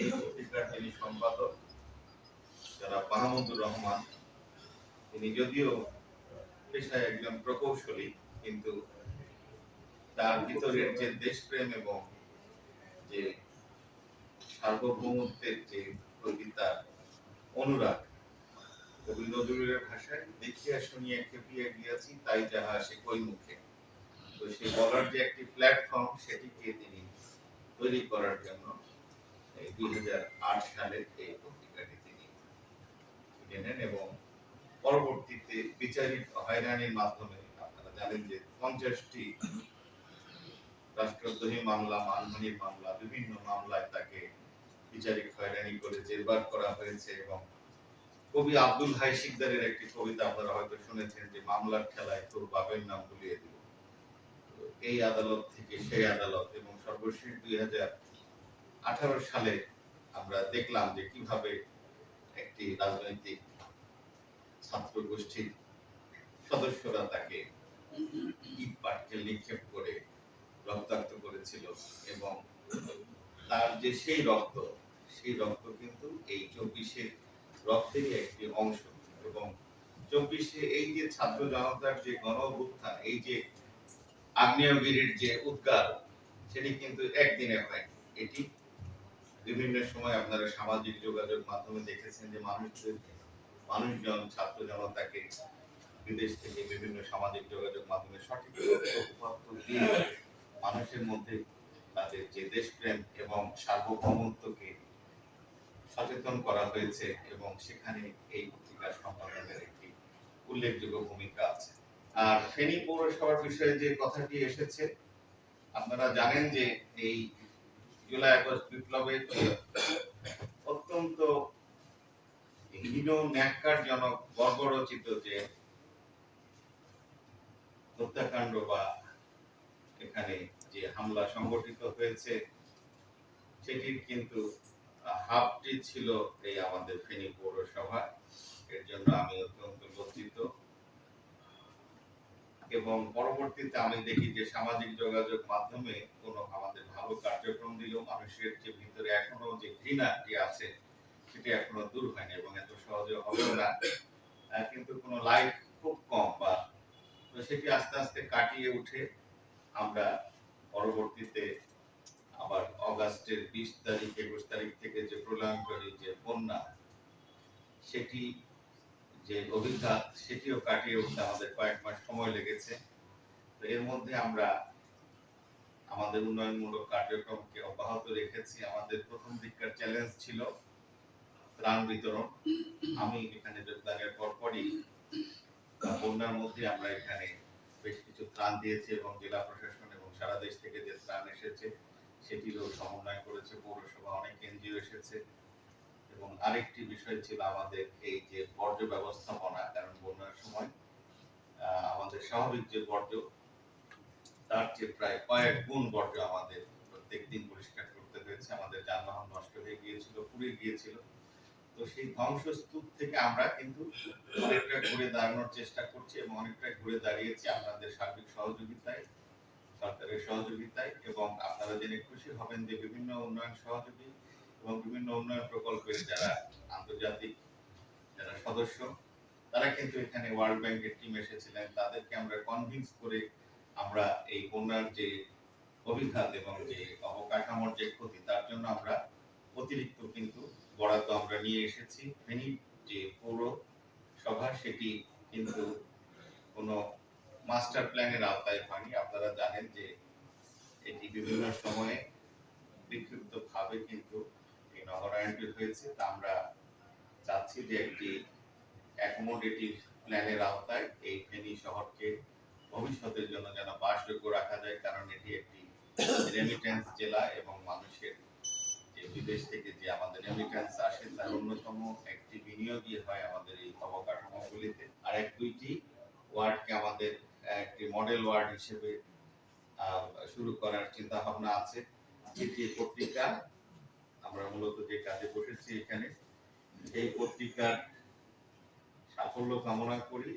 এই পত্রিকার যিনি সম্পাদক, যারা মাহমুদুর রহমান, তিনি যদিও পেশায় একজন প্রকৌশলী, কিন্তু তার ভিতরের যে দেশপ্রেম এবং যে সার্বভৌমত্বের যে কবিতা অনুরাগ, কবি নজরুলের ভাষায়, দেখিয়া শুনিয়া খেপিয়া গিয়াছি, তাই যাহা সে কই মুখে? তো সে বলার যে একটি প্ল্যাটফর্ম সেটিকে তিনি তৈরি করার জন্য এবং পরবর্তীতে বিচারিক হয়রানির মাধ্যমে আপনারা জানেন যে পঞ্চাশটি রাষ্ট্রদ্রোহী মামলা, মানহানির মামলা, বিভিন্ন মামলায় তাকে বিচারিক হয়রানি করে জেলবার করা হয়েছে এবং কবি আব্দুল হাই শিকদারের একটি কবিতা আপনারা হয়তো শুনেছেন যে মামলার খেলায় তোর বাপের নাম ভুলিয়ে তো এই আদালত থেকে সেই আদালত এবং সর্বশেষ দুই হাজার আঠারো সালে আমরা দেখলাম যে কীভাবে একটি রাজনৈতিক ছাত্র গোষ্ঠীর সদস্যরা তাকে ইট পাটকেল নিক্ষেপ করে রক্তাক্ত করেছিল এবং তার যে সেই রক্ত সেই রক্ত কিন্তু এই চব্বিশের রক্তেরই একটি অংশ এবং চব্বিশে এই যে ছাত্র জনতার যে গণ অভ্যুত্থান এই যে আগ্নেয়গিরির যে উদ্গার, সেটি কিন্তু একদিনে হয় এটি বিভিন্ন সময় আপনারা সামাজিক যোগাযোগ মাধ্যমে দেখেছেন যে মানুষদের মানুষজন, ছাত্র জনতাকে বিদেশ থেকে বিভিন্ন সামাজিক যোগাযোগ মাধ্যমে সঠিক দিয়ে মানুষের মধ্যে তাদের যে দেশপ্রেম এবং সার্বভৌমত্বকে সচেতন করা হয়েছে এবং সেখানে এই পত্রিকার সম্পাদনের একটি উল্লেখযোগ্য ভূমিকা আছে। আর ফেনী পৌরসভার বিষয়ে যে কথাটি এসেছে, আপনারা জানেন যে এই জুলাই আগস্ট বিপ্লবের অত্যন্ত হীন ন্যাক্কারজনক বর্বরচিত যে হত্যাকাণ্ড বা এখানে যে হামলা সংগঠিত হয়েছে, সেটির কিন্তু হাফটি ছিল এই আমাদের ফেনী পৌরসভা এর জন্য আমি অত্যন্ত লজ্জিত। এবং পরবর্তীতে আমি দেখি যে সামাজিক যোগাযোগ মাধ্যমে কোনো আমাদের ভালো কার্যক্রম দিলেও মানুষের যে ভিতরে এখনও যে ঘৃণাটি আছে, সেটি এখনও দূর হয়নি এবং এত সহজে হবে না। কিন্তু কোনো লাইক খুব কম বা তো সেটি আস্তে আস্তে কাটিয়ে উঠে আমরা পরবর্তীতে আবার অগাস্টের বিশ তারিখ, একুশ তারিখ থেকে যে প্রলয়ঙ্করী যে বন্যা, সেটি যে অভিঘাত সেটিও কাটিয়ে উঠতে আমাদের কয়েক মাস সময় লেগেছে। তো এর মধ্যে আমরা আমাদের উন্নয়নমূলক কার্যক্রমকে অব্যাহত রেখেছি। আমাদের প্রথম দিককার চ্যালেঞ্জ ছিল ত্রাণ বিতরণ। আমি এখানে যোগদানের পরপরই বন্যার মধ্যে আমরা এখানে বেশ কিছু ত্রাণ দিয়েছি এবং জেলা প্রশাসন এবং সারা দেশ থেকে যে ত্রাণ এসেছে, সেটিরও সমন্বয় করেছে পৌরসভা, অনেক এনজিও এসেছে। এবং আরেকটি বিষয় ছিল আমাদের এই যে বর্জ্য ব্যবস্থাপনা, কারণ বন্যার সময় আমাদের স্বাভাবিক যে বর্জ্য, তার চেয়ে প্রায় কয়েক গুণ বর্জ্য আমাদের প্রত্যেক দিন পরিষ্কার করতে হয়েছে। আমাদের যানবাহন নষ্ট হয়ে গিয়েছিল, পুড়ে গিয়েছিল। তো সেই ধ্বংসস্তূপ থেকে আমরা কিন্তু অনেকটা ঘুরে দাঁড়ানোর চেষ্টা করছি এবং অনেকটা ঘুরে দাঁড়িয়েছি আপনাদের সার্বিক সহযোগিতায়, সরকারের সহযোগিতায় এবং আপনারা জেনে খুশি হবেন যে বিভিন্ন উন্নয়ন সহযোগী এবং বিভিন্ন উন্নয়ন প্রকল্পের যারা আন্তর্জাতিক যারা সদস্য, তারা কিন্তু এখানে ওয়ার্ল্ড ব্যাংকের টিম এসেছিলেন। তাদেরকে আমরা কনভিন্স করে আমরা এই বন্যার যে অভিঘাত এবং যে অবকাঠামোর যে ক্ষতি, তার জন্য আমরা অতিরিক্ত কিন্তু বরাদ্দ আমরা নিয়ে এসেছি। ফেনী যে পৌর সভা, সেটি কিন্তু কোনো মাস্টার প্ল্যানের আওতায় হয়নি। আপনারা জানেন যে এটি বিভিন্ন সময়ে বিক্ষিপ্ত ভাবে কিন্তু নগরায়ণটি হয়েছে, তা আমরা চাচ্ছি যে একটি অ্যাকোমোডেটিভ প্ল্যানের আওতায় এই ফেনী শহরকে ভবিষ্যতের জন্য যেন বাসযোগ্য রাখা যায়, কারণ এটি একটি রেমিটেন্স জেলা এবং মানুষের যে বিদেশ থেকে যে আমাদের রেমিটেন্স আসে, তার অন্যতম একটি বিনিয়োগই হয় আমাদের এই অবকাঠামোগুলিতে। আর এক দুইটি ওয়ার্ডকে আমাদের একটি মডেল ওয়ার্ড হিসেবে শুরু করার চিন্তা ভাবনা আছে। যেটি পত্রিকা আমরা মূলত যে কাজে বসেছি এখানে এই পত্রিকার সাফল্য কামনা করি।